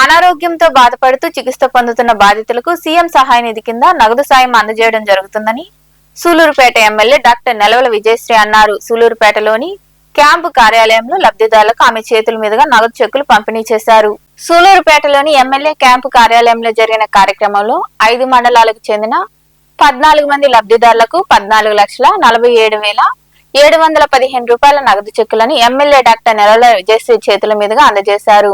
అనారోగ్యంతో బాధపడుతూ చికిత్స పొందుతున్న బాధితులకు సీఎం సహాయ నిధి కింద నగదు సాయం అందజేయడం జరుగుతుందని సూలూరుపేట ఎమ్మెల్యే డాక్టర్ నెలవల విజయశ్రీ అన్నారు. సూలూరుపేటలోని క్యాంపు కార్యాలయంలో లబ్ధిదారులకు ఆమె చేతుల మీదుగా నగదు చెక్కులు పంపిణీ చేశారు. సూలూరుపేటలోని ఎమ్మెల్యే క్యాంపు కార్యాలయంలో జరిగిన కార్యక్రమంలో ఐదు మండలాలకు చెందిన పద్నాలుగు మంది లబ్ధిదారులకు పద్నాలుగు లక్షల నలభై ఏడు వేల ఏడు వందల పదిహేను రూపాయల నగదు చెక్కులను ఎమ్మెల్యే డాక్టర్ నెలల విజయశ్రీ చేతుల మీదుగా అందజేశారు.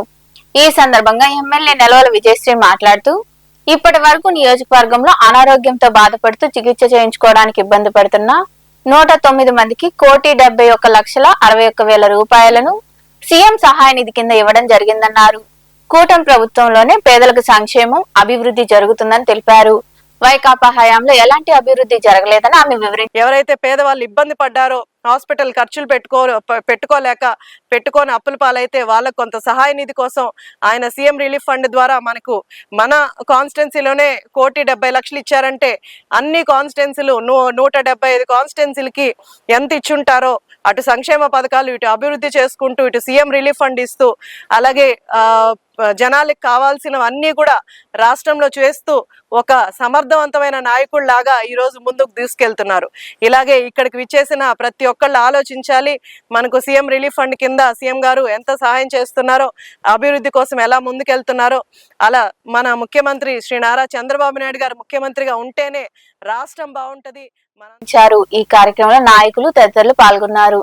ఈ సందర్భంగా ఎమ్మెల్యే నెలవల విజయశ్రీ మాట్లాడుతూ ఇప్పటి వరకు నియోజకవర్గంలో అనారోగ్యంతో బాధపడుతూ చికిత్స చేయించుకోవడానికి ఇబ్బంది పడుతున్న నూట తొమ్మిది మందికి కోటి డెబ్బై ఒక్క లక్షల అరవై ఒక్క వేల రూపాయలను సీఎం సహాయ నిధి కింద ఇవ్వడం జరిగిందన్నారు. కూటమి ప్రభుత్వంలోనే పేదలకు సంక్షేమం అభివృద్ధి జరుగుతుందని తెలిపారు. వైకాపా హయాంలో ఎలాంటి అభివృద్ధి జరగలేదని ఆమె వివరించారు ఎవరైతే పేదవాళ్ళు ఇబ్బంది పడ్డారో హాస్పిటల్ ఖర్చులు పెట్టుకో పెట్టుకోలేక పెట్టుకొని అప్పుల పాలైతే వాళ్ళకు కొంత సహాయ నిధి కోసం ఆయన సీఎం రిలీఫ్ ఫండ్ ద్వారా మనకు మన కాన్స్టిట్యున్సీలోనే కోటి డెబ్బై లక్షలు ఇచ్చారంటే అన్ని కాన్స్టిట్యున్సీలు నూ నూట డెబ్బై ఐదు కాన్స్టిట్యున్సీలకి ఎంత ఇచ్చుంటారో అటు సంక్షేమ పథకాలు ఇటు అభివృద్ధి చేసుకుంటూ ఇటు సీఎం రిలీఫ్ ఫండ్ ఇస్తూ అలాగే జనాలకు కావాల్సినవన్నీ కూడా రాష్ట్రంలో చేస్తూ ఒక సమర్థవంతమైన నాయకుడిలాగా ఈ రోజు ముందుకు తీసుకెళ్తున్నారు. ఇలాగే ఇక్కడికి విచ్చేసిన ప్రతి ఒక్కళ్ళు ఆలోచించాలి. మనకు సీఎం రిలీఫ్ ఫండ్ కింద సీఎం గారు ఎంత సహాయం చేస్తున్నారో అభివృద్ధి కోసం ఎలా ముందుకెళ్తున్నారో అలా మన ముఖ్యమంత్రి శ్రీ నారా చంద్రబాబు నాయుడు గారు ముఖ్యమంత్రిగా ఉంటేనే రాష్ట్రం బాగుంటది. మన ఈ కార్యక్రమంలో నాయకులు తదితరులు పాల్గొన్నారు.